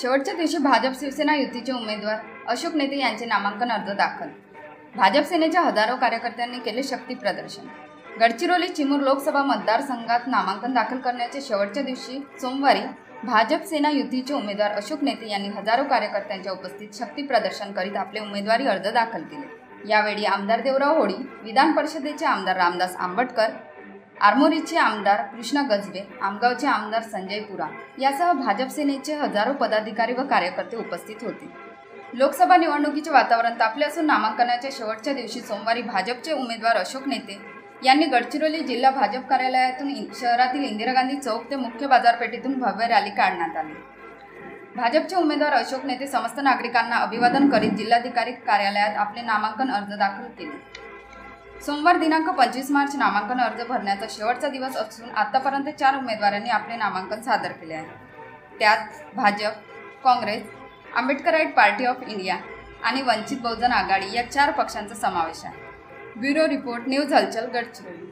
शेवटच्या दिवशी भाजप शिवसेना युतीचे उमेदवार अशोक नेते यांचे नामांकन अर्ज दाखल. भाजप सेनेच्या हजारो कार्यकर्त्यांनी केले शक्ती प्रदर्शन. गडचिरोली चिमूर लोकसभा मतदारसंघात नामांकन दाखल करण्याच्या शेवटच्या दिवशी सोमवारी भाजप सेना युतीचे उमेदवार अशोक नेते यांनी हजारो कार्यकर्त्यांच्या उपस्थित शक्ती प्रदर्शन करीत आपले उमेदवारी अर्ज दाखल केले. यावेळी आमदार देवराव होळी विधान परिषदेचे आमदार रामदास आंबटकर आरमोरीचे आमदार कृष्णा गजबे आमगावचे आमदार संजय पुरा यासह भाजप सेनेचे हजारो पदाधिकारी व कार्यकर्ते उपस्थित होते. लोकसभा निवडणुकीचे वातावरण तापले असून नामांकनाच्या शेवटच्या दिवशी सोमवारी भाजपचे उमेदवार अशोक नेते यांनी गडचिरोली जिल्हा भाजप कार्यालयातून शहरातील इंदिरा गांधी चौक ते मुख्य बाजारपेठेतून भव्य रॅली काढण्यात आली. भाजपचे उमेदवार अशोक नेते समस्त नागरिकांना अभिवादन करीत जिल्हाधिकारी कार्यालयात आपले नामांकन अर्ज दाखल केले. सोमवार दिनांक पंचवीस मार्च नामांकन अर्ज भरण्याचा शेवटचा दिवस असून आतापर्यंत चार उमेदवारांनी आपले नामांकन सादर केले आहे. त्यात Bhajap Congress Ambedkarite party of India आणि वंचित बहुजन आघाडी या चार पक्षांचा समावेश आहे. ब्युरो रिपोर्ट न्यूज हलचल गडचिरोली.